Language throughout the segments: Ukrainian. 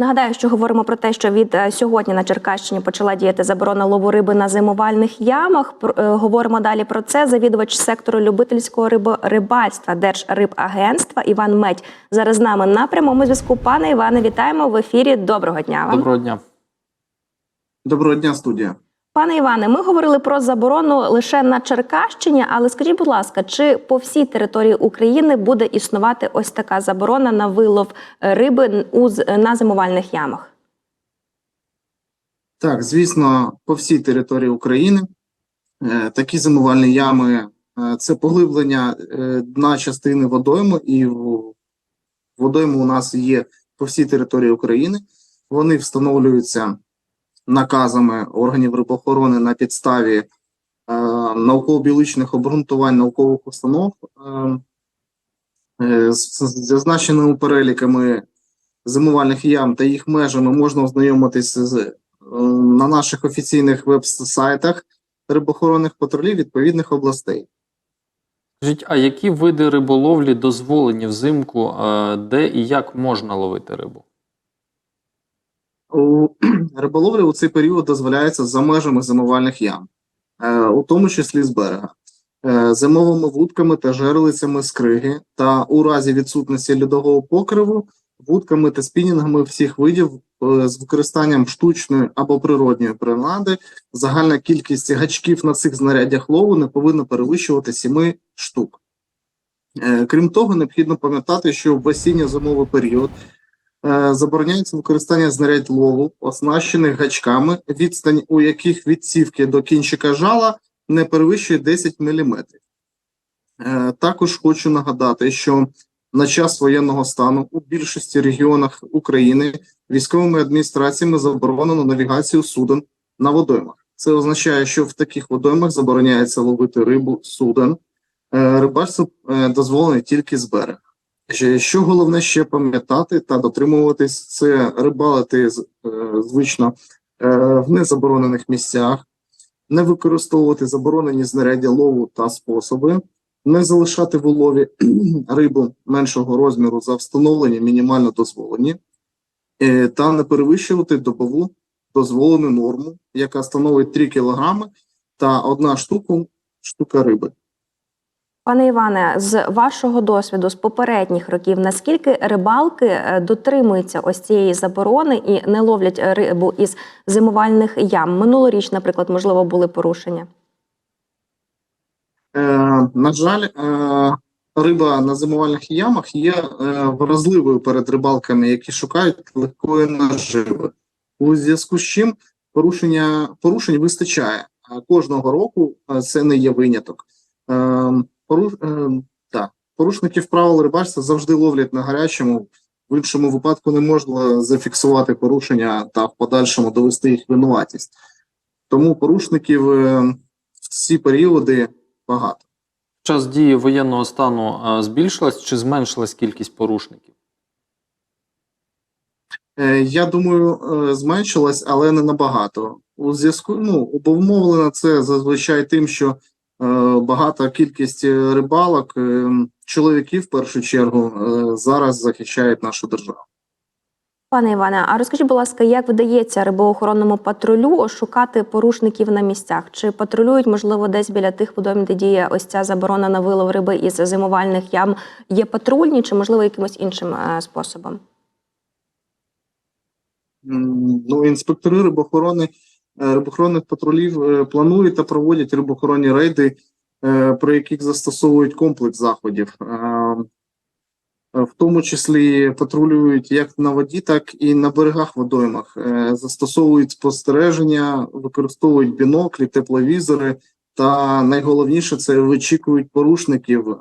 Нагадаю, що говоримо про те, що від е, сьогодні на Черкащині почала діяти заборона лову риби на зимувальних ямах. Е, Говоримо далі про це. Завідувач сектору любительського риборибальства Держрибагентства Іван Медь зараз з нами на прямому зв'язку. Пане Іване, вітаємо в ефірі. Доброго дня вам. Доброго дня. Доброго дня, студія. Пане Іване, ми говорили про заборону лише на Черкащині, але скажіть, будь ласка, чи по всій території України буде існувати ось така заборона на вилов е, риби у на зимувальних ямах? Так, звісно, по всій території України е, такі зимувальні ями е, це поглиблення е, дна частини водойму, і в- водойми у нас є по всій території України. Вони встановлюються наказами органів рибоохорони на підставі е, науково-біологічних обґрунтувань наукових установ е, е, з зазначеними переліками зимувальних ям та їх межами можна ознайомитися з е, на наших офіційних веб-сайтах рибоохоронних патрулів відповідних областей. Скажіть, а які види риболовлі дозволені взимку, е, де і як можна ловити рибу? Риболовля у цей період дозволяється за межами зимувальних ям, е, у тому числі з берега, е, зимовими вудками та жерлицями з криги, та у разі відсутності льодового покриву вудками та спінінгами всіх видів е, з використанням штучної або природньої принади. Загальна кількість гачків на цих знаряддях лову не повинна перевищувати 7 штук. Крім того, необхідно пам'ятати, що в осінньо-зимовий період Е, Забороняється використання знарядь лову, оснащених гачками, відстань у яких від цівки до кінчика жала не перевищує 10 мм. Також хочу нагадати, що на час воєнного стану у більшості регіонах України військовими адміністраціями заборонено навігацію суден на водоймах. Це означає, що в таких водоймах забороняється ловити рибу суден. Е, Рибальство е, дозволене тільки з берега. Що головне ще пам'ятати та дотримуватись, це рибалити е, звично е, в незаборонених місцях, не використовувати заборонені знаряддя лову та способи, не залишати в улові рибу меншого розміру за встановлені мінімально дозволені, е, та не перевищувати добову дозволену норму, яка становить 3 кг та одна штука, штука риби. Пане Іване, з вашого досвіду з попередніх років, наскільки рибалки е, дотримуються ось цієї заборони і не ловлять е, рибу із зимувальних ям? Минулоріч, наприклад, можливо, були порушення. Е, на жаль, е, риба на зимувальних ямах є е, вразливою перед рибалками, які шукають легкої наживи. У зв'язку з чим порушення порушень вистачає. Кожного року е, це не є виняток. Е, поруш, е, так, порушників правил рибальства завжди ловлять на гарячому. В іншому випадку не можна зафіксувати порушення та в подальшому довести їх винуватість. Тому порушників е, в ці періоди багато. В час дії воєнного стану е, збільшилась чи зменшилась кількість порушників? Я думаю, зменшилась, але не набагато. У зв'язку ну обумовлено це зазвичай тим, що багата кількість е, рибалок, е, чоловіків в першу чергу, е, зараз захищають нашу державу. Пане Іване, а розкажіть, будь ласка, як вдається рибоохоронному патрулю шукати порушників на місцях? Чи патрулюють, можливо, десь біля тих водойм, де діє ось ця заборона на вилов риби із зимувальних ям? Є патрульні, чи можливо якимось іншим е, способом? Ну, інспектори рибоохорони е, рибоохоронних патрулів е, планують та проводять рибоохоронні рейди, е, при яких застосовують комплекс заходів. В тому числі патрулюють як на воді, так і на берегах водоймах. Застосовують спостереження, використовують біноклі, тепловізори. Та найголовніше це вичікують порушників.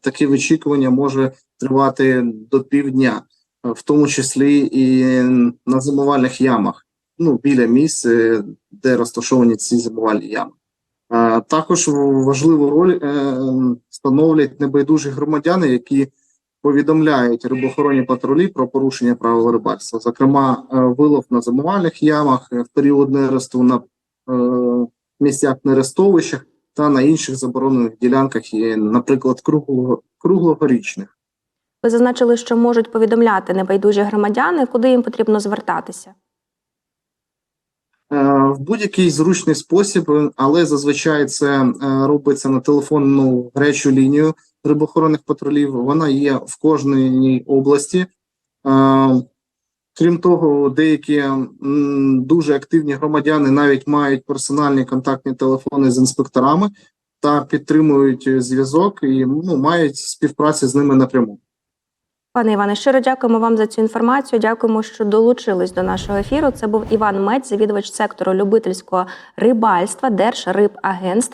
Таке вичікування може тривати до півдня в тому числі і на зимувальних ямах, ну біля місць, де розташовані ці зимувальні ями. Також важливу роль е, становлять небайдужі громадяни, які повідомляють рибоохоронні патрулі про порушення правил рибальства, зокрема, е, вилов на зимувальних ямах, е, в період нересту на місцях нерестовищах та на інших заборонених ділянках, є, наприклад, круглого, круглогорічних. Ви зазначили, що можуть повідомляти небайдужі громадяни, куди їм потрібно звертатися. Е, В будь-який зручний спосіб, е, але зазвичай це е, робиться на телефонну гарячу лінію рибоохоронних патрулів. Вона є в кожній області. Крім того, деякі дуже активні громадяни навіть мають персональні контактні телефони з інспекторами та підтримують зв'язок і ну, мають співпрацю з ними напряму. Пане Іване, щиро дякуємо вам за цю інформацію. Дякуємо, що долучились до нашого ефіру. Це був Іван Мець, завідувач сектору любительського рибальства Держрибагентства.